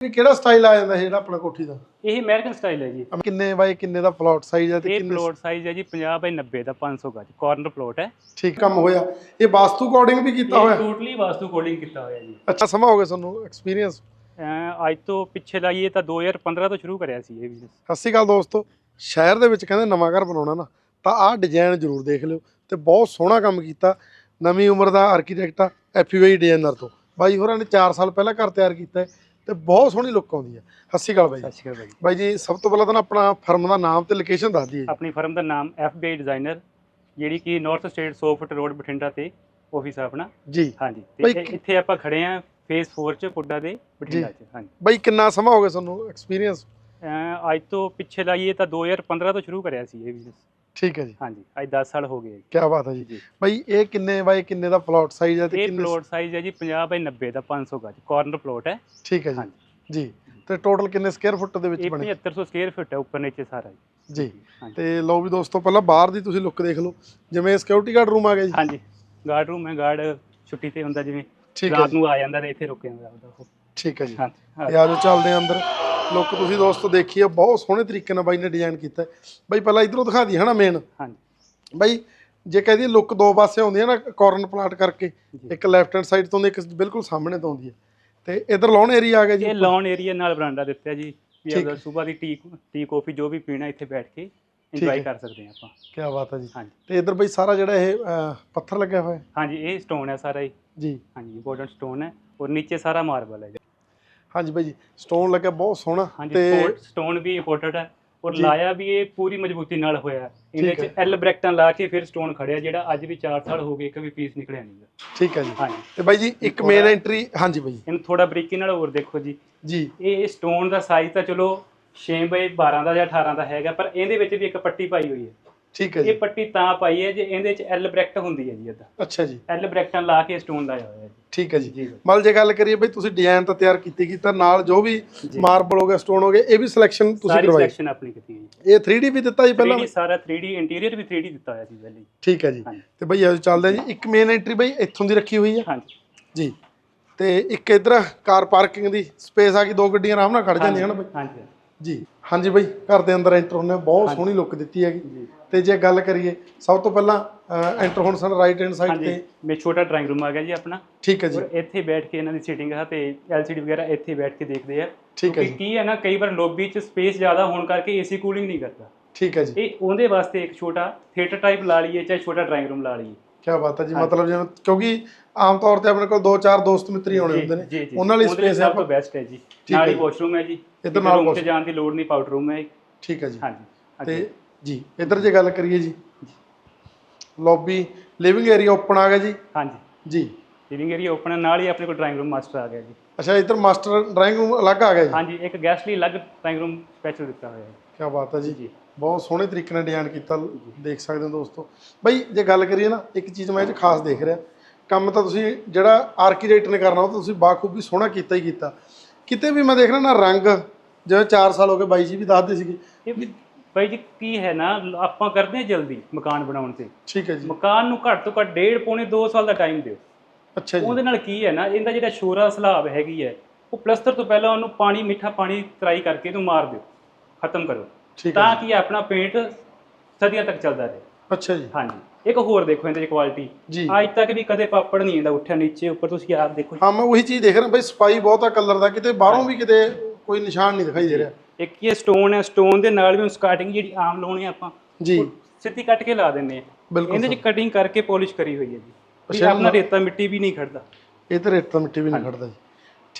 ਇਹ ਕਿਹੜਾ ਸਟਾਈਲ ਆ ਜਾਂਦਾ ਜਿਹੜਾ ਆਪਣਾ ਕੋਠੀ ਦਾ? ਇਹ ਅਮਰੀਕਨ ਸਟਾਈਲ ਹੈ ਜੀ। ਕਿੰਨੇ ਬਾਈ ਕਿੰਨੇ ਦਾ ਪਲਾਟ ਸਾਈਜ਼ ਹੈ ਤੇ ਇਹ ਕਿੰਨੇ ਪਲੋਟ ਸਾਈਜ਼ ਹੈ ਜੀ 50 ਬਾਈ 90 ਦਾ 500 ਗਜ ਕਾਰਨਰ ਪਲੋਟ ਹੈ। ਠੀਕ ਕੰਮ ਹੋਇਆ। ਇਹ ਵਾਸਤੂ ਅਕੋਰਡਿੰਗ ਵੀ ਕੀਤਾ ਇਹ ਹੋਇਆ? ਟੋਟਲੀ ਵਾਸਤੂ ਕੋਡਿੰਗ ਕੀਤਾ ਹੋਇਆ ਜੀ। ਅੱਛਾ ਸਮਾਂ ਹੋ ਗਿਆ ਤੁਹਾਨੂੰ ਐਕਸਪੀਰੀਅੰਸ ਅਹ ਅੱਜ ਤੋਂ ਪਿੱਛੇ ਲਾਈਏ ਤਾਂ 2015 ਤੋਂ ਸ਼ੁਰੂ ਕਰਿਆ ਸੀ ਇਹ ਬਿਜ਼ਨਸ ਸਤਿ ਸ਼੍ਰੀ ਅਕਾਲ ਦੋਸਤੋ। ਸ਼ਹਿਰ ਦੇ ਵਿੱਚ ਕਹਿੰਦੇ ਨਵਾਂ ਘਰ ਬਣਾਉਣਾ ਨਾ ਤਾਂ ਆਹ ਡਿਜ਼ਾਈਨ ਜ਼ਰੂਰ ਦੇਖ ਲਿਓ ਤੇ ਬਹੁਤ ਸੋਹਣਾ ਕੰਮ ਕੀਤਾ। ਨਵੀਂ ਉਮਰ ਦਾ ਆਰਕੀਟੈਕਟ ਆ ਐਫਯੂਆਈ ਡਿਜ਼ਾਈਨਰ ਤੋਂ। ਬਾਈ ਹੋਰਾਂ ਨੇ 4 ਸਾਲ ਪਹਿਲਾਂ ਘਰ ਤਿਆਰ ਕੀਤਾ ਹੈ। ਤੇ ਬਹੁਤ ਸੋਹਣੀ ਲੁੱਕ ਆਉਂਦੀ ਹੈ ਸ਼੍ਰੀ ਅਕਾਲ ਬਾਈ ਸਤਿ ਸ਼੍ਰੀ ਅਕਾਲ ਬਾਈ ਬਾਈ ਜੀ ਸਭ ਤੋਂ ਪਹਿਲਾਂ ਤਾਂ ਨਾ ਆਪਣਾ ਫਰਮ ਦਾ ਨਾਮ ਤੇ ਲੋਕੇਸ਼ਨ ਦੱਸ ਦਈਏ। ਆਪਣੀ ਫਰਮ ਦਾ ਨਾਮ FBI ਡਿਜ਼ਾਈਨਰ ਜਿਹੜੀ ਕਿ north state 100 foot road Bathinda ਤੇ ਆਫਿਸ ਆ ਆਪਣਾ। ਜੀ। ਹਾਂਜੀ ਤੇ ਇੱਥੇ ਆਪਾਂ ਖੜੇ ਆ ਫੇਸ 4 ਚ ਪੁੱਡਾ ਦੇ ਬਠਿੰਡਾ ਚ ਹਾਂਜੀ। ਬਾਈ ਕਿੰਨਾ ਸਮਾਂ ਹੋ ਗਿਆ ਤੁਹਾਨੂੰ ਐਕਸਪੀਰੀਅੰਸ ਅੱਜ ਤੋਂ ਪਿੱਛੇ ਲਾਈਏ ਤਾਂ 2015 ਤੋਂ ਸ਼ੁਰੂ ਕਰਿਆ ਸੀ ਇਹ ਬਿਜ਼ਨਸ ਠੀਕ ਹੈ ਜੀ। ਹਾਂਜੀ ਅੱਜ 10 ਸਾਲ ਹੋ ਗਏ ਕੀ ਬਾਤ ਹੈ ਜੀ। ਬਾਈ ਇਹ ਕਿੰਨੇ ਬਾਈ ਕਿੰਨੇ ਦਾ ਪਲਾਟ ਸਾਈਜ਼ ਹੈ ਤੇ ਇਹ ਕਿੰਨੇ ਪਲੋਟ ਸਾਈਜ਼ ਹੈ ਜੀ 50 ਬਾਈ 90 ਦਾ 500 ਗਜ ਕਾਰਨਰ ਪਲੋਟ ਹੈ। ਠੀਕ ਹੈ ਜੀ। ਹਾਂਜੀ। ਜੀ ਤੇ ਟੋਟਲ ਕਿੰਨੇ ਸਕੁਅਰ ਫੁੱਟ ਦੇ ਵਿੱਚ ਇਹ ਬਣੇ? 7500 ਸਕੁਅਰ ਫੁੱਟ ਹੈ ਉੱਪਰ ਨੀਚੇ ਸਾਰਾ ਜੀ। ਜੀ। ਹਾਂਜੀ। ਤੇ ਲਓ ਵੀ ਦੋਸਤੋ ਪਹਿਲਾਂ ਬਾਹਰ ਦੀ ਤੁਸੀਂ ਲੁੱਕ ਦੇਖ ਲਓ। ਜਿਵੇਂ ਸਿਕਿਉਰਿਟੀ ਗਾਰਡ ਰੂਮ ਆ ਗਿਆ ਜੀ। ਹਾਂਜੀ। ਗਾਰਡ ਰੂਮ ਹੈ ਗਾਰਡ ਛੁੱਟੀ ਤੇ ਹੁੰਦਾ ਜਿਵੇਂ ਠੀਕ ਹੈ ਰਾਤ ਜੀ। ਨੂੰ ਆ ਜਾਂਦਾ ਤੇ ਇੱਥੇ ਰੁਕ ਜਾਂਦਾ ਉਹਦਾ ਉਹ। ਠੀਕ ਹੈ ਜੀ। ਹਾਂਜੀ। ਤੇ ਆਜੋ ਚੱਲਦੇ ਆਂ ਅੰਦਰ। ਲੁੱਕ ਤੁਸੀਂ ਦੋਸਤੋ ਦੇਖੀਏ ਬਹੁਤ ਸੋਹਣੇ ਤਰੀਕੇ ਨਾਲ ਬਾਈ ਨੇ ਡਿਜ਼ਾਈਨ ਕੀਤਾ। ਬਾਈ ਪਹਿਲਾਂ ਇਧਰੋਂ ਦਿਖਾ ਦਈਏ ਹਨਾ ਮੇਨ ਹਾਂਜੀ। ਬਾਈ ਜੇ ਕਹਦੀ ਲੁੱਕ ਦੋ ਪਾਸੇ ਆਉਂਦੀ ਹੈ ਨਾ ਕਾਰਨਰ ਪਲਾਟ ਕਰਕੇ। ਇੱਕ ਲੈਫਟ ਹੈਂਡ ਸਾਈਡ ਤੋਂ ਇੱਕ ਬਿਲਕੁਲ ਸਾਹਮਣੇ ਤੋਂ ਆਉਂਦੀ ਹੈ। ਤੇ ਇਧਰ ਲੌਨ ਏਰੀਆ ਆ ਗਿਆ ਜੀ ਇਹ ਲੌਨ ਏਰੀਆ ਨਾਲ ਬਰਾਂਡਾ ਦਿੱਤਾ ਜੀ। ਵੀ ਅਗਰ। ਸਵੇਰ ਦੀ ਟੀ ਟੀ ਕਾਫੀ ਜੋ ਵੀ ਪੀਣਾ ਇੱਥੇ ਬੈਠ ਕੇ ਇੰਜੋਏ। ਕਰ ਸਕਦੇ ਹਾਂ ਆਪਾਂ। ਕੀ ਬਾਤ ਹੈ ਜੀ। ਹਾਂਜੀ। ਤੇ ਇਧਰ ਬਾਈ ਸਾਰਾ ਜਿਹੜਾ ਇਹ ਪੱਥਰ ਲੱਗਿਆ ਹੋਇਆ ਹੈ। ਹਾਂਜੀ ਇਹ ਸਟੋਨ ਹੈ ਸਾਰਾ ਜੀ। ਹਾਂਜੀ ਇੰਪੋਰਟੈਂਟ ਸਟੋਨ ਹੈ। ਔਰ ਨੀਚੇ ਸਾਰਾ ਮਾਰਬਲ ਹੈ ਹਾਂਜੀ ਬਾਈ ਜੀ ਸਟੋਨ ਲੱਗਿਆ ਬਹੁਤ ਸੋਹਣਾ ਤੇ ਸਟੋਨ ਵੀ ਇੰਪੋਰਟੈਂਟ ਹੈ ਔਰ। ਲਾਇਆ ਵੀ ਇਹ ਪੂਰੀ ਮਜ਼ਬੂਤੀ ਨਾਲ ਹੋਇਆ ਹੈ। ਇਹਦੇ ਚ ਐਲ ਬ੍ਰੈਕਟਾਂ ਲਾ ਕੇ ਫਿਰ ਸਟੋਨ ਖੜਿਆ ਜਿਹੜਾ ਅੱਜ ਵੀ 4 ਸਾਲ ਹੋ ਗਏ ਇੱਕ ਵੀ ਪੀਸ ਨਿਕਲਿਆ ਨਹੀਂ। ਠੀਕ ਹੈ ਜੀ। ਹਾਂਜੀ। ਤੇ ਬਾਈ ਜੀ ਇੱਕ ਮੇਨ ਐਂਟਰੀ ਹਾਂਜੀ ਬਾਈ ਇਹਨੂੰ ਥੋੜਾ ਬਰੀਕੀ ਨਾਲ ਹੋਰ ਦੇਖੋ ਜੀ। ਜੀ। ਇਹ ਸਟੋਨ ਦਾ ਸਾਈਜ਼ ਤਾਂ ਚਲੋ 6 ਬਾਈ 12 ਦਾ ਜਾਂ 18 ਦਾ ਹੈਗਾ ਪਰ ਇਹਦੇ ਵਿੱਚ ਵੀ ਇੱਕ ਪੱਟੀ ਪਾਈ ਹੋਈ ਹੈ। ਠੀਕ ਹੈ ਇਹ ਜੀ। ਪੱਟੀ ਤਾਂ ਪਾਈ ਹੈ ਜੇ ਇਹਦੇ ਚ ਐਲ ਬ੍ਰੈਕਟ ਹੁੰਦੀ ਹੈ ਜੀ ਇਹਦਾ ਅੱਛਾ ਜੀ। ਐਲ ਬ੍ਰੈਕਟਾਂ ਲਾ ਕੇ ਸਟੋਨ ਲਾਇਆ ਹੋਇਆ ਹੈ ਠੀਕ ਹੈ ਜੀ। ਜੀ। ਜੀ ਮਲ ਜੇ ਗੱਲ ਕਰੀਏ ਬਈ ਤੁਸੀਂ ਡਿਜ਼ਾਈਨ ਤਾਂ ਤਿਆਰ ਕੀਤੀ ਕੀਤਾ ਨਾਲ ਜੋ ਵੀ ਮਾਰਬਲ ਹੋ ਗਿਆ ਸਟੋਨ ਹੋ ਗਿਆ ਇਹ ਵੀ ਸਿਲੈਕਸ਼ਨ ਤੁਸੀਂ ਸਾਰੀ ਕਰਵਾਈ? ਸਿਲੈਕਸ਼ਨ ਆਪਣੀ ਕੀਤੀ ਹੈ ਜੀ। ਇਹ 3D ਵੀ ਦਿੱਤਾ ਜੀ ਪਹਿਲਾਂ? 3D ਸਾਰਾ 3D ਇੰਟੀਰੀਅਰ ਵੀ 3D ਦਿੱਤਾ ਹੋਇਆ ਸੀ ਪਹਿਲੇ। ਠੀਕ ਹੈ ਜੀ। ਤੇ ਬਈ ਆਜੋ ਚੱਲਦੇ ਜੀ। ਇੱਕ ਮੇਨ ਐਂਟਰੀ ਬਈ ਇੱਥੋਂ ਦੀ ਰੱਖੀ ਹੋਈ ਹੈ ਹਾਂਜੀ। ਜੀ। ਤੇ ਇੱਕ ਇਧਰ ਕਾਰ ਪਾਰਕਿੰਗ ਦੀ ਸਪੇਸ ਆ ਗਈ ਦੋ ਗੱਡੀਆਂ ਆਰਾਮ ਨਾਲ ਖੜ ਜਾਂਦੀਆਂ ਹਨ ਬਈ। ਹਾਂਜੀ। ਜੀ। ਹਾਂਜੀ ਬਈ ਘਰ ਦੇ ਅੰਦਰ ਐਂਟਰ ਹੁੰਦੇ ਹਾਂ, ਬਹੁਤ ਸੋਹਣੀ ਲੁੱਕ ਦਿੱਤੀ ਹੈਗੀ। ਤੇ ਜੇ ਗੱਲ ਕਰੀਏ ਸਭ ਤੋਂ ਪਹਿਲਾਂ ਐਂਟਰ ਹੋਣ ਸਨ ਰਾਈਟ ਹੈਂਡ ਸਾਈਡ ਤੇ ਮੇ ਛੋਟਾ ਡਰਾਇੰਗ ਰੂਮ ਆ ਗਿਆ ਜੀ ਆਪਣਾ। ਠੀਕ ਹੈ ਜੀ। ਇੱਥੇ ਬੈਠ ਕੇ ਇਹਨਾਂ ਦੀ ਸੀਟਿੰਗ ਹੈ ਤੇ LCD ਵਗੈਰਾ ਇੱਥੇ ਬੈਠ ਕੇ ਦੇਖਦੇ ਆ। ਠੀਕ ਹੈ ਕੀ ਹੈ ਨਾ ਕਈ ਵਾਰ ਲੌਬੀ 'ਚ ਸਪੇਸ ਜ਼ਿਆਦਾ ਹੋਣ ਕਰਕੇ ਏਸੀ ਕੂਲਿੰਗ ਨਹੀਂ ਕਰਦਾ। ਠੀਕ ਹੈ ਜੀ। ਇਹ ਉਹਦੇ ਵਾਸਤੇ ਇੱਕ ਛੋਟਾ ਥੀਏਟਰ ਟਾਈਪ ਲਾ ਲਈਏ ਚਾਹੇ ਛੋਟਾ ਡਰਾਇੰਗ ਰੂਮ ਲਾ ਲਈਏ। ਕੀ ਬਾਤ ਹੈ ਜੀ ਮਤਲਬ ਜਿਵੇਂ ਕਿਉਂਕਿ ਆਮ ਤੌਰ ਤੇ ਆਪਣੇ ਕੋਲ ਦੋ ਚਾਰ ਦੋਸਤ ਮਿੱਤਰੀ ਆਉਣੇ ਹੁੰਦੇ ਨੇ। ਉਹਨਾਂ ਲਈ ਸਪੇਸ ਹੈ ਬੈਸਟ ਹੈ ਜੀ। ਨਾਲ ਹੈ। ਵਾਸ਼ਰੂਮ ਹੈ ਜੀ। ਇੱਧਰ ਨਾਲ washroom। ਜਾਣ ਦੀ ਲੋੜ ਨਹੀਂ ਪਾਊਡਰ ਰੂਮ ਹੈ ਠੀਕ ਹੈ ਜੀ। ਹਾਂਜੀ ਤੇ ਜੀ ਇਧਰ ਜੇ ਗੱਲ ਕਰੀਏ ਜੀ। ਲੌਬੀ ਲਿਵਿੰਗ ਏਰੀਆ ਓਪਨ ਆ ਗਿਆ ਜੀ। ਹਾਂਜੀ। ਜੀ। ਲਿਵਿੰਗ ਏਰੀਆ ਓਪਨ ਹੈ ਨਾਲ ਹੀ ਆਪਣੇ ਕੋਲ ਡਰਾਇੰਗ ਰੂਮ ਮਾਸਟਰ ਆ ਗਿਆ ਜੀ। ਅੱਛਾ ਇਧਰ ਮਾਸਟਰ ਡਰਾਇੰਗ ਰੂਮ ਅਲੱਗ ਆ ਗਿਆ ਜੀ। ਹਾਂਜੀ ਇੱਕ ਗੈਸਟ ਲਈ ਅਲੱਗ ਡਰਾਇੰਗ ਰੂਮ ਸਪੈਸ਼ਲ ਦਿੱਤਾ ਹੋਇਆ ਹੈ। ਕੀ ਬਾਤ ਹੈ ਜੀ। ਜੀ। ਬਹੁਤ ਸੋਹਣੇ ਤਰੀਕੇ ਨਾਲ ਡਿਜ਼ਾਈਨ ਕੀਤਾ ਦੇਖ ਸਕਦੇ ਹੋ ਦੋਸਤੋ। ਬਈ ਜੇ ਗੱਲ ਕਰੀਏ ਨਾ ਇੱਕ ਚੀਜ਼ ਮੈਂ ਇਹ 'ਚ ਖਾਸ ਦੇਖ ਰਿਹਾ। ਕੰਮ ਤਾਂ ਤੁਸੀਂ ਜਿਹੜਾ ਆਰਕੀਟੈਕਟ ਨੇ ਕਰਨਾ ਉਹ ਤਾਂ ਤੁਸੀਂ ਬਾਖੂਬੀ ਸੋਹਣਾ ਕੀਤਾ ਹੀ ਕੀਤਾ। ਕਿਤੇ ਵੀ ਮੈਂ ਦੇਖ ਰਿਹਾ ਨਾ ਰੰਗ ਜਿਵੇਂ 4 ਸਾਲ ਹੋ ਗਏ ਬਾਈ ਜੀ ਵੀ ਦੱਸਦੇ ਸੀਗੇ। ਭਾਈ ਜੀ ਕੀ ਹੈ ਨਾ ਆਪਾਂ ਕਰਦੇ ਹਾਂ ਜਲਦੀ ਮਕਾਨ ਬਣਾਉਣ ਤੇ। ਠੀਕ ਹੈ ਜੀ। ਮਕਾਨ ਨੂੰ ਘੱਟ ਤੋਂ ਘੱਟ ਡੇਢ ਪੌਣੇ 2 ਸਾਲ ਦਾ ਟਾਈਮ ਦਿਓ। ਅੱਛਾ ਜੀ। ਉਹਦੇ ਨਾਲ ਕੀ ਹੈ ਨਾ ਇਹਦਾ ਜਿਹੜਾ ਸ਼ੋਰਾ ਸਲਾਬ ਹੈਗੀ ਹੈ ਉਹ ਪਲਸਤਰ ਤੋਂ ਪਹਿਲਾਂ ਉਹਨੂੰ ਪਾਣੀ ਮਿੱਠਾ ਪਾਣੀ ਤਰਾਈ ਕਰਕੇ ਇਹਨੂੰ ਮਾਰ ਦਿਓ। ਖਤਮ ਕਰੋ। ਠੀਕ ਹੈ ਤਾਂ ਕਿ ਆਪਣਾ ਪੇਂਟ ਸਦੀਆਂ ਤੱਕ ਚੱਲਦਾ ਰਹੇ। ਅੱਛਾ ਜੀ। ਹਾਂਜੀ। ਇੱਕ ਹੋਰ ਦੇਖੋ ਇਹਦੇ ਕੁਆਲਿਟੀ ਜੀ। ਅੱਜ ਤੱਕ ਵੀ ਕਦੇ ਪਾਪੜ ਨਹੀਂ ਇਹਦਾ ਉੱਠਿਆ ਨੀਚੇ ਉੱਪਰ ਤੁਸੀਂ ਆਪ ਦੇਖੋ ਹਾਂ ਮੈਂ ਉਹੀ ਚੀਜ਼ ਦੇਖ ਰਿਹਾ ਬਈ ਸਫ਼ਾਈ ਬਹੁਤ ਆ ਕਲਰ ਦਾ ਕਿਤੇ ਬਾਹਰੋਂ ਵੀ ਕਿਤੇ ਕੋਈ ਨਿਸ਼ਾਨ ਨਹੀਂ ਦਿਖਾਈ ਦੇ ਰਿਹਾ। ਇੱਕ ਇਹ ਸਟੋਨ ਹੈ ਸਟੋਨ ਦੇ ਨਾਲ ਵੀ ਸਕਾਰਟਿੰਗ ਜਿਹੜੀ ਆਮ ਲਾਉਣੀ ਆਪਾਂ ਜੀ। ਉਹ ਸਿੱਧੀ ਕੱਟ ਕੇ ਲਾ ਦਿੰਦੇ ਆ। ਬਿਲਕੁਲ ਇਹਦੇ ਚ ਕਟਿੰਗ ਕਰਕੇ ਪੋਲਿਸ਼ ਕਰੀ ਹੋਈ ਹੈ ਜੀ। ਵੀ ਅੱਛਾ, ਆਪਣਾ ਰੇਤਾ ਮਿੱਟੀ ਵੀ ਨਹੀਂ ਖੜਦਾ। ਇਹ ਤੇ ਰੇਤਾ ਮਿੱਟੀ ਵੀ ਨਹੀਂ ਖੜਦਾ ਜੀ।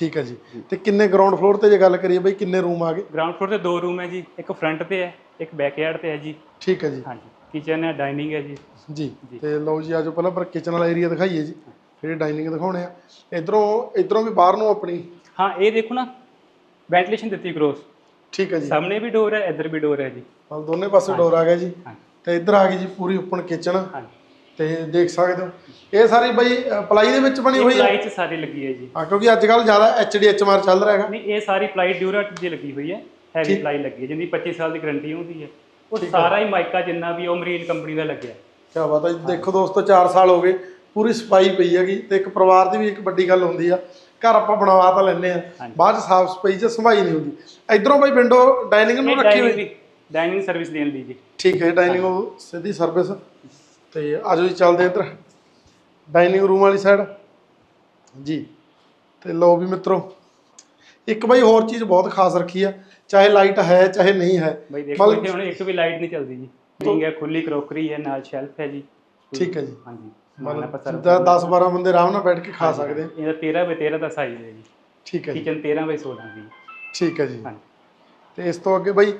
ਠੀਕ ਹੈ ਜੀ। ਤੇ ਕਿੰਨੇ ਗਰਾਊਂਡ ਫਲੋਰ ਤੇ ਜੇ ਗੱਲ ਕਰੀਏ ਬਈ ਕਿੰਨੇ ਰੂਮ ਆ ਗਏ? ਗਰਾਊਂਡ ਫਲੋਰ ਤੇ ਦੋ ਰੂਮ ਹੈ ਜੀ ਇੱਕ ਫਰੰਟ ਤੇ ਹੈ ਇੱਕ ਬੈਕਯਾਰਡ ਤੇ ਹੈ ਜੀ। ਠੀਕ ਹੈ ਜੀ। ਹਾਂਜੀ ਕਿਚਨ ਹੈ ਡਾਈਨਿੰਗ ਹੈ ਜੀ। ਜੀ ਤੇ ਲਓ ਜੀ ਆਜੋ ਪਹਿਲਾਂ ਪਰ ਕਿਚਨ ਵਾਲਾ ਏਰੀਆ ਦਿਖਾਈਏ ਜੀ। ਫਿਰ ਡਾਈਨਿੰਗ ਦਿਖਾਉਣੇ ਆ। ਇਧਰੋਂ ਇਧਰੋਂ ਵੀ ਬਾਹਰ ਨੂੰ ਆਪਣੀ? ਹਾਂ ਇਹ ਦੇਖੋ ਨਾ ਵੈਂਟੀਲੇਸ਼ਨ ਦਿੱਤੀ ਕ੍ਰੋਸ ਠੀਕ ਹੈ ਜੀ। ਸਾਹਮਣੇ ਵੀ ਡੋਰ ਹੈ ਇੱਧਰ ਵੀ ਡੋਰ ਹੈ ਜੀ। ਮਤਲਬ ਦੋਨੇ ਪਾਸੇ ਡੋਰ ਆ ਗਿਆ ਜੀ। ਤੇ ਇੱਧਰ ਆ ਗਈ ਜੀ ਪੂਰੀ ਓਪਨ ਕਿਚਨ ਹਾਂਜੀ। ਤੇ ਦੇਖ ਸਕਦੇ ਹੋ। ਇਹ ਸਾਰੀ ਬਈ ਪਲਾਈ ਦੇ ਵਿੱਚ ਬਣੀ ਇਹ ਹੋਈ ਹੈ। ਪਲਾਈ ਚ ਸਾਰੀ ਲੱਗੀ ਹੈ ਜੀ। ਹਾਂ ਕਿਉਂਕਿ ਅੱਜ ਕੱਲ ਜ਼ਿਆਦਾ ਐਚਡੀ ਐਚਐਮਆਰ ਚੱਲ ਰਿਹਾ ਹੈਗਾ। ਨਹੀਂ ਇਹ ਸਾਰੀ ਪਲਾਈ ਡਿਊਰਾਟ ਦੀ ਲੱਗੀ ਹੋਈ ਹੈ। ਹੈਵੀ ਪਲਾਈ ਲੱਗੀ ਹੈ ਜਿੰਦੀ 25 ਸਾਲ ਦੀ ਗਾਰੰਟੀ ਹੁੰਦੀ ਹੈ। ਉਹ ਸਾਰਾ ਹੀ ਮਾਈਕਾ ਜਿੰਨਾ ਵੀ ਉਹ ਮਰੀਨ ਕੰਪਨੀ ਦਾ ਲੱਗਿਆ। ਕਿਆ ਬਾਤ ਹੈ ਜੀ। ਦੇਖੋ ਦੋਸਤੋ 4 ਸਾਲ ਹੋ ਗਏ ਪੂਰੀ ਸਫ਼ਾਈ ਪਈ ਹੈਗੀ ਤੇ ਇੱਕ ਪਰਿਵਾਰ ਦੀ ਵੀ ਇੱਕ ਵੱਡੀ ਗੱਲ ਹੁੰਦੀ ਆ ਘਰ ਆਪਾਂ ਬਣਵਾ ਤਾਂ ਲੈਂਦੇ ਆ ਹਾਂਜੀ। ਬਾਅਦ ਚ ਸਾਫ਼ ਸਫ਼ਾਈ ਚ ਸੰਭਾਈ ਨਹੀਂ ਹੁੰਦੀ। ਇਧਰੋਂ ਬਾਈ ਵਿੰਡੋ ਡਾਈਨਿੰਗ ਨੂੰ ਰੱਖੀ ਹੋਈ। ਡਾਈਨਿੰਗ ਸਰਵਿਸ ਦੇਣ ਦੀ ਜੀ। ਠੀਕ ਹੈ ਡਾਈਨਿੰਗ ਉਹ ਸਿੱਧੀ ਸਰਵਿਸ। ਤੇ ਆਜੋ ਜੀ ਚੱਲਦੇ ਇੱਧਰ। ਡਾਈਨਿੰਗ ਰੂਮ ਵਾਲੀ ਸਾਈਡ ਜੀ। ਤੇ ਲਓ ਵੀ ਮਿੱਤਰੋ ਇੱਕ ਬਾਈ ਹੋਰ ਚੀਜ਼ ਬਹੁਤ ਖਾਸ ਰੱਖੀ ਆ ਚਾਹੇ ਲਾਈਟ ਹੈ ਚਾਹੇ ਨਹੀਂ ਹੈ। ਬਈ ਦੇਖੋ ਮਤਲਬ- ਇੱਥੇ ਹੁਣ ਇੱਕ ਵੀ ਲਾਈਟ ਨਹੀਂ ਚੱਲਦੀ ਜੀ। ਠੀਕ ਹੈ ਖੁੱਲੀ ਕਰੋਕਰੀ ਹੈ ਨਾਲ ਸ਼ੈਲਫ ਹੈ ਜੀ। ਠੀਕ ਹੈ ਜੀ। ਹਾਂਜੀ ਜਿੱਦਾਂ 10 12 ਬੰਦੇ ਆਰਾਮ ਨਾਲ ਬੈਠ ਕੇ ਖਾ ਸਕਦੇ। ਇਹਦਾ 13 ਬਾਈ 13 ਦਾ ਸਾਈਜ਼ ਹੈ ਜੀ। ਠੀਕ ਹੈ ਜੀ। ਕਿਚਨ 13 ਬਾਈ 16 ਦੀ। ਠੀਕ ਹੈ ਜੀ। ਹਾਂਜੀ। ਤੇ ਇਸ ਤੋਂ ਅੱਗੇ ਬਾਈ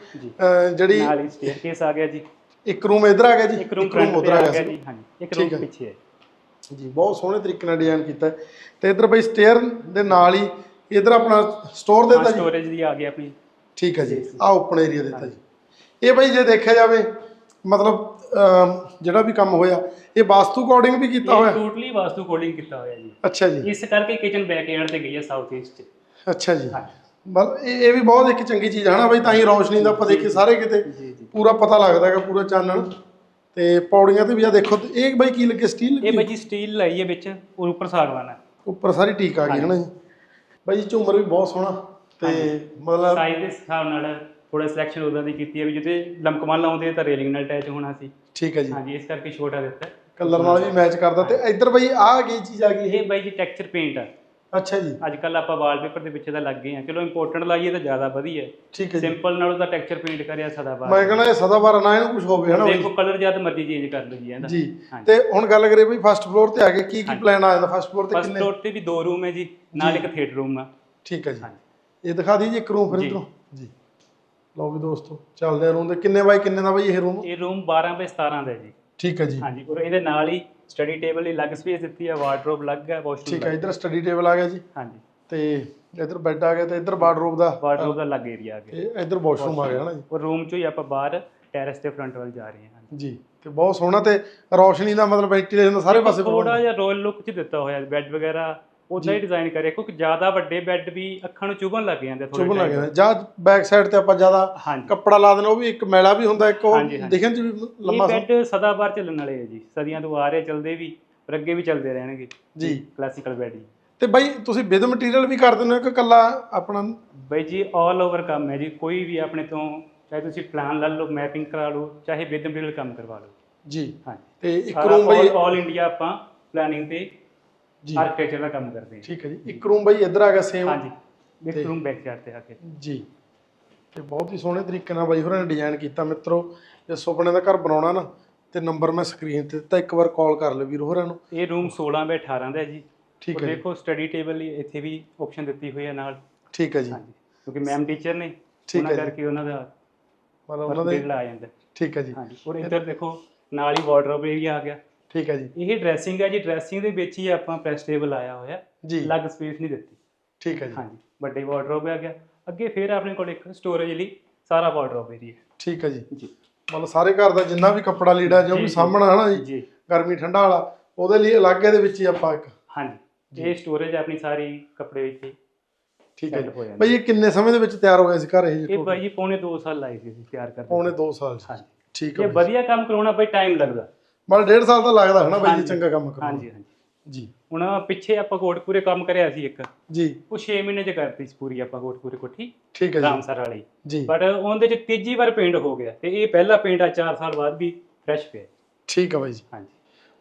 ਜਿਹੜੀ ਨਾਲ ਹੀ ਸਟੇਅਰਕੇਸ ਆ ਗਿਆ ਜੀ। ਇੱਕ ਰੂਮ ਇਧਰ ਆ ਗਿਆ ਜੀ ਇੱਕ ਰੂਮ ਫਰੰਟ ਤੇ ਆ ਗਿਆ। ਜੀ ਹਾਂਜੀ ਇੱਕ। ਰੂਮ ਪਿੱਛੇ ਹੈ। ਜੀ ਬਹੁਤ ਸੋਹਣੇ ਤਰੀਕੇ ਨਾਲ ਡਿਜ਼ਾਈਨ ਕੀਤਾ ਹੈ। ਤੇ ਇਧਰ ਬਈ ਸਟੇਅਰ ਦੇ ਨਾਲ ਹੀ ਇਧਰ ਆਪਣਾ ਸਟੋਰ ਦਿੱਤਾ ਜੀ। ਸਟੋਰੇਜ ਦੀ ਆ ਗਈ ਆਪਣੀ। ਠੀਕ ਹੈ ਜੀ ਆ ਓਪਨ ਏਰੀਆ ਦਿੱਤਾ ਜੀ। ਇਹ ਬਈ ਜੇ ਦੇਖਿਆ ਜਾਵੇ ਮਤਲਬ ਅਮ, ਜਿਹੜਾ ਵੀ ਕੰਮ ਹੋਇਆ ਇਹ ਵਾਸਤੂ ਅਕੋਰਡਿੰਗ ਵੀ ਕੀਤਾ ਇਹ ਹੋਇਆ? ਟੋਟਲੀ ਵਾਸਤੂ ਕੋਡਿੰਗ ਕੀਤਾ ਹੋਇਆ ਜੀ। ਅੱਛਾ ਜੀ। ਇਸ ਕਰਕੇ ਕਿਚਨ ਬੈਕਯਾਰਡ ਤੇ ਗਈ ਹੈ ਸਾਊਥ ਈਸਟ ਅੱਛਾ ਜੀ। ਹਾਂਜੀ। ਇਹ ਇਹ ਵੀ ਬਹੁਤ ਇੱਕ ਚੰਗੀ ਚੀਜ਼ ਹੈ ਨਾ ਬਈ ਤਾਂ ਹੀ ਰੌਸ਼ਨੀ ਦਾ ਆਪਾਂ ਦੇਖੀ ਸਾਰੇ ਕਿਤੇ। ਜੀ। ਪੂਰਾ ਪਤਾ ਲੱਗਦਾ ਹੈਗਾ ਪੂਰਾ ਚਾਨਣ ਤੇ ਪੌੜੀਆਂ ਤੇ ਵੀ ਆ ਦੇਖੋ ਤੇ ਇਹ ਬਈ ਕੀ ਲੱਗੇ ਸਟੀਲ ਇਹ ਬਾਈ ਜੀ ਸਟੀਲ ਲਾਈ ਹੈ ਵਿੱਚ ਔਰ ਉੱਪਰ ਸਾਗਵਾਨ ਹੈ ਉੱਪਰ ਸਾਰੀ ਟੀਕ ਆ ਗਈ ਹੈ ਨਾ ਜੀ? ਬਾਈ ਜੀ ਝੂਮਰ ਵੀ ਬਹੁਤ ਸੋਹਣਾ। ਤੇ ਮਤਲਬ ਸਾਈਜ਼ ਦੇ ਹਿਸਾਬ ਨਾਲ ਥੋੜਾ ਸਿਲੈਕਸ਼ਨ ਉਹਦਾ ਦੀ ਕੀਤੀ ਹੈ ਵੀ ਜਿੱਤੇ ਲਮਕਮਾਨ ਲਾਉਂਦੇ ਤਾਂ ਰੇਲਿੰਗ ਨਾਲ ਅਟੈਚ ਹੋਣਾ ਸੀ। ਠੀਕ ਹੈ ਜੀ। ਹਾਂਜੀ ਇਸ ਕਰਕੇ ਛੋਟਾ ਦਿੱਤਾ। ਕਲਰ ਨਾਲ ਵੀ ਮੈਚ ਕਰਦਾ। ਤੇ ਇੱਧਰ ਬਈ ਆਹ ਕੀ ਚੀਜ਼ ਆ ਗਈ? ਇਹ ਇਹ ਬਾਈ ਜੀ ਟੈਕਸਚਰ ਪੇਂਟ ਆ। ਅੱਛਾ ਜੀ। ਅੱਜ ਕੱਲ ਆਪਾਂ ਵਾਲਪੇਪਰ ਦੇ ਪਿੱਛੇ ਤਾਂ ਲੱਗ ਗਏ ਆ ਚਲੋ ਇੰਪੋਰਟੈਂਟ ਲਾਈਏ ਤਾਂ ਜ਼ਿਆਦਾ ਵਧੀਆ। ਠੀਕ ਹੈ ਜੀ। ਸਿੰਪਲ ਨਾਲੋਂ ਤਾਂ ਟੈਕਸਚਰ ਪੇਂਟ ਕਰਿਆ ਸਦਾ ਬਾਅਦ ਮੈਂ ਕਹਿੰਦਾ ਇਹ ਸਦਾਬਹਾਰ ਨਾ ਇਹਨੂੰ ਕੁਝ ਹੋਵੇ ਹਨਾ ਦੇਖੋ ਕਲਰ ਜਦ ਮਰਜ਼ੀ ਚੇਂਜ ਕਰ ਲਓ ਜੀ ਇਹਦਾ ਜੀ। ਤੇ ਹੁਣ ਗੱਲ ਕਰੀਏ ਬਈ ਫਸਟ ਫਲੋਰ ਤੇ ਆ ਕੇ ਕੀ ਕੀ ਪਲਾਨ ਆ ਜਾਂਦਾ? ਫਸਟ ਫਲੋਰ ਤੇ ਫਸਟ ਕਿੰਨੇ? ਫਲੋਰ ਤੇ ਵੀ ਦੋ ਰੂਮ ਹੈ ਜੀ ਨਾਲ ਇੱਕ ਥੀਏਟਰ ਰੂਮ ਆ। ਠੀਕ ਹੈ ਜੀ। ਇਹ ਦਿਖਾ ਦਈਏ ਇੱਕ ਰੂਮ ਫਿਰ। ਇਧਰੋਂ। ਜੀ। ਲਓ ਵੀ ਦੋਸਤੋ ਚੱਲਦੇ ਆ ਰੂਮ ਦੇ। ਕਿੰਨੇ ਬਾਈ ਕਿੰਨੇ ਦਾ ਬਈ ਇਹ ਰੂਮ ਇਹ ਰੂਮ 12 ਬਾਈ 17 ਦਾ ਹੈ ਜੀ। ਠੀਕ ਹੈ ਜੀ। ਹਾਂਜੀ ਔਰ ਇਹਦੇ ਨਾਲ ਹੀ ਸਟੱਡੀ ਟੇਬਲ ਲਈ ਅਲੱਗ ਸਪੇਸ ਦਿੱਤੀ ਹੈ ਵਾਰਡਰੋਬ ਅਲੱਗ ਹੈ ਵਾਸ਼ਰੂਮ ਠੀਕ ਹੈ ਇਧਰ ਸਟੱਡੀ ਟੇਬਲ ਆ ਗਿਆ ਜੀ। ਹਾਂਜੀ। ਤੇ ਇਧਰ ਬੈੱਡ ਆ ਗਿਆ ਤੇ ਇਧਰ ਬਾਥਰੂਮ ਦਾ। ਵਾਰਡਰੋਬ ਦਾ ਅਲੱਗ ਏਰੀਆ ਆ ਗਿਆ। ਤੇ ਇਧਰ ਵਾਸ਼ਰੂਮ ਆ ਗਿਆ ਹਨਾ ਜੀ। ਔਰ ਰੂਮ ਚੋਂ ਹੀ ਆਪਾਂ ਬਾਹਰ ਟੈਰੇਸ ਦੇ ਫਰੰਟ ਵੱਲ ਜਾ ਰਹੇ ਹਾਂ ਜੀ ਤੇ ਬਹੁਤ ਸੋਹਣਾ ਤੇ ਰੌਸ਼ਨੀ ਦਾ ਮਤਲਬ ਵੈਂਟੀਲੇਸ਼ਨ ਦਾ ਸਾਰੇ ਪਾਸੇ ਥੋੜਾ ਜਿਹਾ ਰਾਇਲ ਲੁੱਕ ਚ ਦਿੱਤਾ ਹੋਇਆ ਬੈੱਡ ਵਗੈਰਾ ਉਦਾਂ ਹੀ ਡਿਜ਼ਾਈਨ ਕਰਿਆ ਕਿਉਂਕਿ ਜ਼ਿਆਦਾ ਵੱਡੇ ਬੈੱਡ ਵੀ ਅੱਖਾਂ ਨੂੰ ਚੁਭਣ ਲੱਗ ਜਾਂਦੇ ਥੋੜੇ ਚੁਭਣ ਲੱਗ ਜਾਂਦਾ ਜਾਂ ਬੈਕ ਸਾਈਡ ਤੇ ਆਪਾਂ ਜ਼ਿਆਦਾ ਕੱਪੜਾ ਲਾ ਦਿੰਦੇ ਉਹ ਵੀ ਇੱਕ ਮੈਲਾ ਵੀ ਹੁੰਦਾ ਇੱਕ ਉਹ। ਦਿਖਣ ਚ ਵੀ ਲੰਮਾ ਇਹ ਬੈੱਡ ਸਦਾਬਾਰ ਚੱਲਣ ਵਾਲੇ ਹੈ ਜੀ। ਸਦੀਆਂ ਤੋਂ ਆ ਰਹੇ ਚੱਲਦੇ ਵੀ ਪਰ ਅੱਗੇ ਵੀ ਚੱਲਦੇ ਰਹਿਣਗੇ। ਜੀ। ਕਲਾਸੀਕਲ ਬੈੱਡ ਜੀ। ਤੇ ਬਾਈ ਤੁਸੀਂ ਵਿਦ ਮਟੀਰੀਅਲ ਵੀ ਕਰ ਦਿੰਦੇ ਹੋ ਕਿ ਕੱਲਾ ਆਪਣਾ? ਬਈ ਜੀ ਆਲ ਓਵਰ ਕੰਮ ਹੈ ਜੀ। ਕੋਈ ਵੀ ਆਪਣੇ ਤੋਂ ਚਾਹੇ ਤੁਸੀਂ ਪਲਾਨ ਲੈ ਲਓ ਮੈਪਿੰਗ ਕਰਾ ਲਓ ਚਾਹੇ ਵਿਦ ਮਟੀਰੀਅਲ ਕੰਮ ਕਰਵਾ ਲਓ। ਜੀ। ਹਾਂਜੀ। ਤੇ ਇੱਕ ਰੂਮ ਬਾਈ ਆਲ ਇੰਡੀਆ ਆਪਾਂ ਪਲਾਨਿੰਗ ਤੇ ਜੀ। ਆਰਕੀਟੈਕਚਰ ਦਾ ਕੰਮ ਕਰਦੇ ਹਾਂ ਠੀਕ ਹੈ ਜੀ। ਇੱਕ ਰੂਮ ਬਾਈ ਇੱਧਰ ਆ ਗਿਆ ਸੇਮ ਹਾਂਜੀ। ਇੱਕ ਰੂਮ ਬੈਕ ਸਾਈਡ ਤੇ ਆ ਕੇ। ਜੀ। ਤੇ ਬਹੁਤ ਹੀ ਸੋਹਣੇ ਤਰੀਕੇ ਨਾਲ ਬਾਈ ਹੋਰਾਂ ਨੇ ਡਿਜ਼ਾਈਨ ਕੀਤਾ। ਮਿੱਤਰੋ ਜੇ ਸੁਪਨੇ ਦਾ ਘਰ ਬਣਾਉਣਾ ਨਾ ਤੇ ਨੰਬਰ ਮੈਂ ਸਕਰੀਨ ਤੇ ਦਿੱਤਾ। ਇੱਕ ਵਾਰ ਕਾਲ ਕਰ ਲਿਓ ਵੀਰ ਹੋਰਾਂ ਨੂੰ। ਇਹ ਰੂਮ 16 ਬਾਈ 18 ਦਾ ਹੈ ਜੀ। ਠੀਕ ਔਰ ਹੈ ਜੀ। ਦੇਖੋ ਸਟੱਡੀ ਟੇਬਲ ਲਈ ਇੱਥੇ ਵੀ ਆਪਸ਼ਨ ਦਿੱਤੀ ਹੋਈ ਹੈ ਨਾਲ। ਠੀਕ ਹੈ ਜੀ। ਹਾਂਜੀ। ਕਿਉਂਕਿ ਮੈਮ ਟੀਚਰ ਨੇ ਠੀਕ ਉਹਨਾਂ ਹੈ ਜੀ। ਕਰਕੇ ਉਹਨਾਂ ਦਾ ਮਤਲਬ ਉਹਨਾਂ ਦੇ ਬਿਲ ਆ ਜਾਂਦਾ। ਠੀਕ ਹੈ ਜੀ। ਹਾਂਜੀ। ਔਰ ਇੱਧਰ ਦੇਖੋ ਨਾਲ ਹੀ ਵਾਰਡਰੋਬ ਏਰੀਆ ਆ ਗਿਆ। ਠੀਕ ਹੈ ਜੀ। ਇਹ ਡਰੈਸਿੰਗ ਹੈ ਜੀ ਡਰੈਸਿੰਗ ਦੇ ਵਿੱਚ ਹੀ ਆਪਾਂ ਪ੍ਰੈਸ ਟੇਬਲ ਆਇਆ ਹੋਇਆ। ਜੀ। ਅਲੱਗ ਸਪੇਸ ਨਹੀਂ ਦਿੱਤੀ। ਠੀਕ ਹੈ ਜੀ। ਹਾਂਜੀ ਵੱਡੇ ਵਾਰਡਰੋਬ ਆ ਗਿਆ। ਅੱਗੇ ਫਿਰ ਆਪਣੇ ਕੋਲ ਇੱਕ ਸਟੋਰੇਜ ਲਈ ਸਾਰਾ ਵਾਰਡਰੋਬ ਏਰੀਆ ਠੀਕ ਹੈ ਜੀ। ਜੀ। ਮਤਲਬ ਸਾਰੇ ਘਰ ਦਾ ਜਿੰਨਾ ਵੀ ਕੱਪੜਾ ਲੀੜਾ ਜੋ ਵੀ। ਸਾਹਮਣਾ ਹਨਾ ਜੀ ਜੀ। ਗਰਮੀ ਠੰਡਾ ਵਾਲਾ ਉਹਦੇ ਲਈ ਅਲੱਗ ਇਹਦੇ ਵਿੱਚ ਹੀ ਆਪਾਂ ਇੱਕ। ਹਾਂਜੀ। ਇਹ ਸਟੋਰੇਜ ਆਪਣੀ ਸਾਰੀ ਕੱਪੜੇ ਵਿੱਚ ਹੀ। ਠੀਕ ਹੈ ਹੋ ਬਈ ਇਹ ਕਿੰਨੇ ਸਮੇਂ ਦੇ ਵਿੱਚ ਤਿਆਰ ਹੋਇਆ ਸੀ ਘਰ ਇਹ ਜੀ ਇਹ ਬਾਈ ਜੀ ਪੌਣੇ 2 ਸਾਲ ਲਾਏ ਸੀ ਤਿਆਰ ਕਰਦੇ ਪੌਣੇ 2 ਸਾਲ। ਹਾਂਜੀ। ਠੀਕ ਇਹ ਹੈ ਵਧੀਆ ਕੰਮ ਕਰਾਉਣਾ ਬਈ ਟਾਈਮ ਲੱਗਦਾ। ਮਤਲਬ ਡੇਢ ਸਾਲ ਤਾਂ ਲੱਗਦਾ ਹਨਾ ਬਾਈ ਜੀ ਹਾਂਜੀ। ਚੰਗਾ ਕੰਮ ਕਰਨਾ। ਹਾਂਜੀ ਹਾਂਜੀ। ਜੀ। ਹੁਣ ਪਿੱਛੇ ਆਪਾਂ ਕੋਟਪੂਰੇ ਕੰਮ ਕਰਿਆ ਸੀ ਇੱਕ। ਜੀ। ਉਹ 6 ਮਹੀਨੇ ਚ ਕਰਤੀ ਸੀ ਪੂਰੀ ਆਪਾਂ ਕੋਟਪੂਰੇ ਕੋਠੀ ਠੀਕ ਹੈ ਜੀ। ਰਾਮਸਰ ਵਾਲੀ। ਜੀ। ਬਟ ਉਹਦੇ ਚ ਤੀਜੀ ਵਾਰ ਪੇਂਟ ਹੋ ਗਿਆ ਤੇ ਇਹ ਪਹਿਲਾ ਪੇਂਟ ਆ 4 ਸਾਲ ਬਾਅਦ ਵੀ ਫਰੈਸ਼ ਪਿਆ। ਠੀਕ ਹੈ ਬਾਈ ਜੀ। ਹਾਂਜੀ।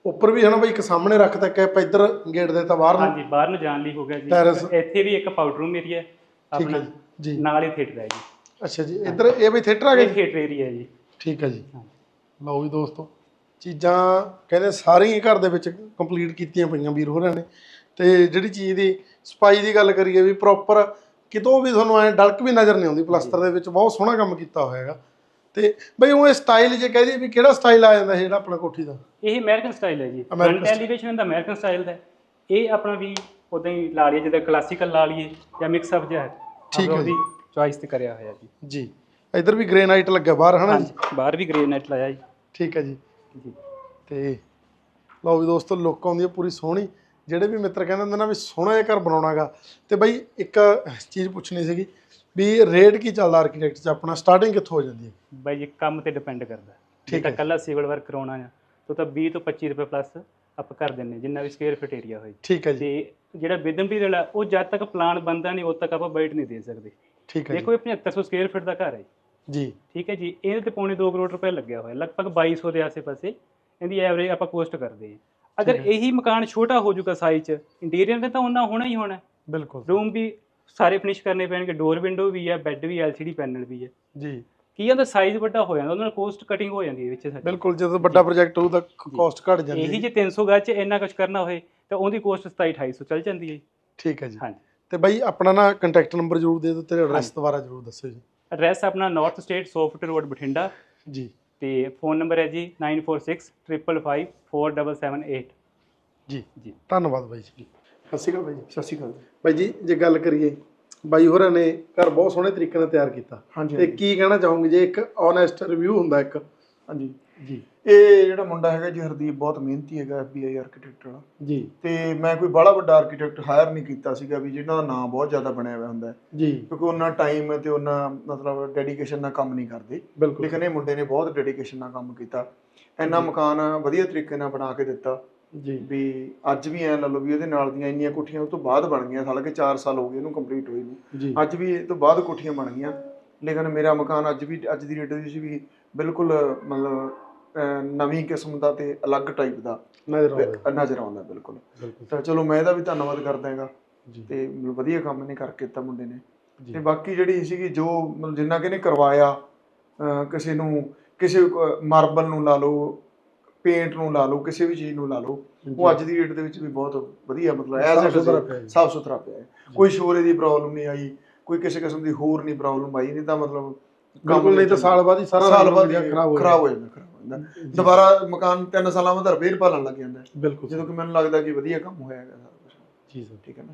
ਉੱਪਰ ਵੀ ਹਨਾ ਬਾਈ ਇੱਕ ਸਾਹਮਣੇ ਰੱਖਤਾ ਇੱਕ ਆਪਾਂ ਇੱਧਰ ਗੇਟ ਦੇ ਤਾਂ ਬਾਹਰ ਨੂੰ। ਹਾਂਜੀ ਬਾਹਰ ਨੂੰ ਜਾਣ ਲਈ ਹੋ ਗਿਆ ਜੀ। ਇੱਥੇ ਵੀ ਇੱਕ ਪਾਊਡਰ ਰੂਮ ਏਰੀਆ ਠੀਕ ਹੈ ਆਪਣਾ ਜੀ। ਜੀ। ਨਾਲ ਹੀ ਥੀਏਟਰ ਹੈ ਜੀ। ਅੱਛਾ ਜੀ ਇੱਧਰ ਇਹ ਬਈ ਥੀਏਟਰ ਆ ਗਿਆ ਇਹ ਜੀ? ਥੀਏਟਰ ਏਰੀਆ ਹੈ ਜੀ। ਠੀਕ ਹੈ ਜੀ। ਹਾਂ। ਲਓ ਵੀ ਦੋਸਤੋ। ਚੀਜ਼ਾਂ ਕਹਿੰਦੇ ਸਾਰੀਆਂ ਹੀ ਘਰ ਦੇ ਵਿੱਚ ਕੰਪਲੀਟ ਕੀਤੀਆਂ ਪਈਆਂ ਵੀਰ ਹੋਰਾਂ ਨੇ। ਤੇ ਜਿਹੜੀ ਚੀਜ਼ ਦੀ ਸਫ਼ਾਈ ਦੀ ਗੱਲ ਕਰੀਏ ਵੀ ਪ੍ਰੋਪਰ ਕਿਤੋਂ ਵੀ ਤੁਹਾਨੂੰ ਐ ਡਲਕ ਵੀ ਨਜ਼ਰ ਨਹੀਂ ਆਉਂਦੀ ਪਲਸਤਰ ਦੇ ਵਿੱਚ ਬਹੁਤ ਸੋਹਣਾ ਕੰਮ ਕੀਤਾ ਹੋਇਆ ਹੈਗਾ। ਤੇ ਬਈ ਉਹ ਸਟਾਈਲ ਜੇ ਕਹਿ ਦਈਏ ਵੀ ਕਿਹੜਾ ਸਟਾਈਲ ਆ ਜਾਂਦਾ ਜਿਹੜਾ ਆਪਣਾ ਕੋਠੀ ਦਾ? ਇਹ ਅਮਰੀਕਨ ਸਟਾਈਲ ਹੈ ਜੀ। ਫਰੰਟ ਐਲੀਵੇਸ਼ਨ ਦਾ ਅਮਰੀਕਨ ਸਟਾਈਲ ਦਾ। ਇਹ ਆਪਣਾ ਵੀ ਉਦਾਂ ਹੀ ਲਾ ਲਈਏ ਜਿੱਦਾਂ ਕਲਾਸੀਕਲ ਲਾ ਲਈਏ ਜਾਂ ਮਿਕਸ ਅਪ ਜਿਹਾ ਠੀਕ ਹੈ ਉਹਦੀ ਚੋਇਸ ਤੇ ਕਰਿਆ ਹੋਇਆ ਜੀ। ਜੀ। ਇੱਧਰ ਵੀ ਗ੍ਰੇਨਾਈਟ ਲੱਗਾ ਬਾਹਰ ਹਨਾ ਜੀ? ਬਾਹਰ ਵੀ ਗ੍ਰੇਨਾਈਟ ਲਾਇਆ ਜੀ। ਠੀਕ ਹੈ ਜੀ। ਜੀ। ਤੇ ਲਓ ਵੀ ਦੋਸਤੋ ਲੁੱਕ ਆਉਂਦੀ ਹੈ ਪੂਰੀ ਸੋਹਣੀ। ਜਿਹੜੇ ਵੀ ਮਿੱਤਰ ਕਹਿੰਦੇ ਹੁੰਦੇ ਨਾ ਵੀ ਸੋਹਣਾ ਜਿਹਾ ਘਰ ਬਣਾਉਣਾਗਾ। ਤੇ ਬਈ ਇੱਕ ਚੀਜ਼ ਪੁੱਛਣੀ ਸੀਗੀ ਵੀ ਰੇਟ ਕੀ ਚੱਲਦਾ ਆਰਕੀਟੈਕਟ 'ਚ? ਆਪਣਾ ਸਟਾਰਟਿੰਗ ਕਿੱਥੋਂ ਹੋ ਜਾਂਦੀ ਹੈ? ਬਾਈ ਜੀ ਕੰਮ ਤੇ ਡਿਪੈਂਡ ਕਰਦਾ। ਠੀਕ ਹੈ। ਕੱਲਾ ਸਿਵਲ ਵਰਕ ਕਰਾਉਣਾ ਹੈ ਤਾਂ ਤਾਂ 20 ਤੋਂ 25 ਰੁਪਏ ਪਲੱਸ ਆਪਾਂ ਕਰ ਦਿੰਨੇ ਜਿੰਨਾ ਵੀ ਸਕੁਅਰ ਫਿਟ ਏਰੀਆ ਹੋਏ। ਠੀਕ ਹੈ ਜੀ। ਤੇ ਜਿਹੜਾ ਵਿਦ ਮਟੀਰੀਅਲ ਆ ਉਹ ਜਦ ਤੱਕ ਪਲਾਨ ਬੰਦਾ ਨਹੀਂ ਉਦ ਤੱਕ ਆਪਾਂ ਬਜਟ ਨਹੀਂ ਦੇ ਸਕਦੇ। ਠੀਕ ਹੈ ਦੇਖੋ ਇਹ 7500 ਸਕੁਅਰ ਫਿਟ ਦਾ ਘਰ ਹੈ ਜੀ। ਠੀਕ ਹੈ ਜੀ ਇਹਦੇ ਤੇ ਪੌਣੇ 2 ਕਰੋੜ ਰੁਪਏ ਲੱਗਿਆ ਹੋਇਆ ਲਗਭਗ 2200 ਦੇ ਆਸੇ-ਪਾਸੇ ਇਹਦੀ ਐਵਰੇਜ ਆਪਾਂ ਕੋਸਟ ਕਰਦੇ ਹਾਂ। ਅਗਰ। ਇਹੀ ਮਕਾਨ ਛੋਟਾ ਹੋ ਜਾਊਗਾ ਸਾਈਜ਼ ਚ ਇੰਟੀਰੀਅਰ ਤੇ ਤਾਂ ਉਹਨਾਂ ਹੋਣਾ ਹੀ ਹੋਣਾ। ਬਿਲਕੁਲ। ਰੂਮ ਵੀ ਸਾਰੇ ਫਿਨਿਸ਼ ਕਰਨੇ ਪੈਣਗੇ ਡੋਰ ਵਿੰਡੋ ਵੀ ਹੈ ਬੈੱਡ ਵੀ ਐਲਸੀਡੀ ਪੈਨਲ ਵੀ ਹੈ। ਜੀ। ਕੀ ਉਹਦਾ ਸਾਈਜ਼ ਵੱਡਾ ਹੋ ਜਾਂਦਾ ਉਹਦੇ ਨਾਲ ਕੋਸਟ ਕਟਿੰਗ ਹੋ ਜਾਂਦੀ ਹੈ ਵਿੱਚ ਸਾਡੀ। ਬਿਲਕੁਲ ਜਦੋਂ ਵੱਡਾ ਪ੍ਰੋਜੈਕਟ ਹੋਊ ਤਾਂ ਕਾਸਟ ਘਟ ਜਾਂਦੀ ਇਹੀ ਹੈ ਜੇ 300 ਗਜ ਚ ਇੰਨਾ ਕੁਝ ਕਰਨਾ ਹੋਏ ਤਾਂ ਉਹਦੀ ਕੋਸਟ 27 2800 ਚੱਲ ਜਾਂਦੀ ਹੈ। ਠੀਕ ਹੈ ਜੀ। ਹਾਂਜੀ। ਤੇ ਬਾਈ ਆਪਣਾ ਨਾ ਕੰਟੈਕਟ ਨੰਬਰ ਜ਼ਰੂਰ ਦੇ ਦਿਓ ਤੇ ਐਡਰੈਸ। ਦੁਬਾਰਾ ਜ਼ਰੂਰ ਦੱਸਿਓ ਜੀ। ਐਡਰੈਸ ਆਪਣਾ ਨਾਰਥ ਸਟੇਟ ਸੌਫਟ ਰੋਡ ਬਠਿੰਡਾ। ਜੀ। ਤੇ ਫੋਨ ਨੰਬਰ ਹੈ ਜੀ 9465554778 ਜੀ। ਜੀ। ਧੰਨਵਾਦ ਬਾਈ ਜੀ। ਸਤਿ ਸ਼੍ਰੀ ਅਕਾਲ ਬਾਈ ਜੀ। ਸਤਿ ਸ਼੍ਰੀ ਅਕਾਲ ਬਾਈ ਜੀ ਜੇ ਗੱਲ ਕਰੀਏ ਬਾਈ ਹੋਰਾਂ ਨੇ ਘਰ ਬਹੁਤ ਸੋਹਣੇ ਤਰੀਕੇ ਨਾਲ ਤਿਆਰ ਕੀਤਾ। ਹਾਂਜੀ ਤੇ ਕੀ ਕਹਿਣਾ ਚਾਹੋਗੇ? ਜੇ ਇੱਕ ਓਨੈਸਟ ਰਿਵਿਊ ਹੁੰਦਾ ਇੱਕ। ਹਾਂਜੀ। ਜੀ। ਇਹ ਜਿਹੜਾ ਮੁੰਡਾ ਹੈਗਾ ਜੀ ਹਰਦੀਪ ਬਹੁਤ ਮਿਹਨਤੀ ਹੈਗਾ ਐਫਬੀਆਈ ਆਰਕੀਟੈਕਟ ਵਾਲਾ। ਜੀ। ਤੇ ਮੈਂ ਕੋਈ ਬੜਾ ਵੱਡਾ ਆਰਕੀਟੈਕਟ ਹਾਇਰ ਨਹੀਂ ਕੀਤਾ ਸੀਗਾ ਵੀ ਜਿਹਨਾਂ ਦਾ ਨਾਮ ਬਹੁਤ ਜ਼ਿਆਦਾ ਬਣਿਆ ਹੋਇਆ ਹੁੰਦਾ। ਹੈ। ਜੀ। ਕਿਉਂਕਿ ਉਹਨਾਂ ਟਾਈਮ ਤੇ ਉਹਨਾਂ ਮਤਲਬ ਡੈਡੀਕੇਸ਼ਨ ਨਾਲ ਕੰਮ ਨਹੀਂ ਕਰਦੇ। ਲੇਕਿਨ ਇਹ ਮੁੰਡੇ ਨੇ ਬਹੁਤ ਡੈਡੀਕੇਸ਼ਨ ਨਾਲ ਕੰਮ ਕੀਤਾ। ਇੰਨਾ ਮਕਾਨ ਵਧੀਆ ਤਰੀਕੇ ਨਾਲ ਬਣਾ ਕੇ ਦਿੱਤਾ। ਜੀ। ਵੀ ਅੱਜ ਵੀ ਐ ਲਾ ਲਓ ਵੀ ਇਹਦੇ ਨਾਲ ਦੀਆਂ ਇੰਨੀਆਂ ਕੋਠੀਆਂ ਉਹ ਤੋਂ ਬਾਅਦ ਬਣ ਗਈਆਂ ਹਾਲਾਂਕਿ 4 ਸਾਲ ਹੋ ਗਏ ਇਹਨੂੰ ਕੰਪਲੀਟ ਹੋਈ ਨੂੰ। ਅੱਜ ਵੀ ਇਹ ਤੋਂ ਬਾਅਦ ਕੋਠੀਆਂ ਬਣ ਗਈਆਂ। ਲੇਕਿਨ ਮੇਰਾ ਮਕਾਨ ਅੱਜ ਵੀ ਅੱਜ ਦੀ ਡੇਟ ਵਿੱਚ ਵੀ ਬਿਲਕੁਲ ਮਤਲਬ ਨਵੀਂ ਕਿਸਮ ਦਾ ਤੇ ਅਲੱਗ ਟਾਈਪ ਦਾ ਨਜ਼ਰ ਆਉਂਦਾ। ਨਜ਼ਰ ਆਉਂਦਾ ਬਿਲਕੁਲ। ਤਾਂ ਚਲੋ ਮੈਂ ਇਹਦਾ ਵੀ ਧੰਨਵਾਦ ਕਰਦਾ ਹੈਗਾ। ਤੇ ਮਤਲਬ ਵਧੀਆ ਕੰਮ ਇਹਨੇ ਕਰਕੇ ਦਿੱਤਾ ਮੁੰਡੇ ਨੇ। ਤੇ ਬਾਕੀ ਜਿਹੜੀ ਸੀਗੀ ਜੋ ਮਤਲਬ ਜਿੰਨਾ ਕਿ ਇਹਨੇ ਕਰਵਾਇਆ ਕਿਸੇ ਨੂੰ ਕਿਸੇ ਮਾਰਬਲ ਨੂੰ ਲਾ ਲਓ ਪੇਂਟ ਨੂੰ ਲਾ ਲਓ ਕਿਸੇ ਵੀ ਚੀਜ਼ ਨੂੰ ਲਾ ਲਓ ਉਹ ਅੱਜ ਦੀ ਡੇਟ ਦੇ ਵਿੱਚ ਵੀ ਬਹੁਤ ਵਧੀਆ ਮਤਲਬ ਐਜ਼। ਸਾਫ਼ ਸੁਥਰਾ ਪਿਆ। ਕੋਈ ਸ਼ੋਰੇ ਦੀ ਪ੍ਰੋਬਲਮ ਨਹੀਂ ਆਈ ਕੋਈ ਕਿਸੇ ਕਿਸਮ ਦੀ ਹੋਰ ਨਹੀਂ ਪ੍ਰੋਬਲਮ ਆਈ ਨਹੀਂ ਤਾਂ ਮਤਲਬ ਬਿਲਕੁਲ ਨਹੀਂ ਤਾਂ ਸਾਲ ਬਾਅਦ ਹੀ ਸਾਰਾ ਸਾਲ ਬਾਅਦ ਖਰਾਬ ਹੋ ਖਰਾਬ ਹੋ ਜਾਂਦਾ ਜਾਂਦਾ। ਦੁਬਾਰਾ ਮਕਾਨ 3 ਸਾਲਾਂ ਬਾਅਦ ਰਿਪੇਅਰ ਭਾਲਣ ਲੱਗ ਜਾਂਦਾ। ਬਿਲਕੁਲ ਜਦੋਂ ਕਿ ਮੈਨੂੰ ਲੱਗਦਾ ਕਿ ਵਧੀਆ ਕੰਮ ਹੋਇਆ ਹੈਗਾ ਸਾਰਾ ਕੁਝ ਜੀ ਸਰ। ਠੀਕ ਹੈ ਨਾ?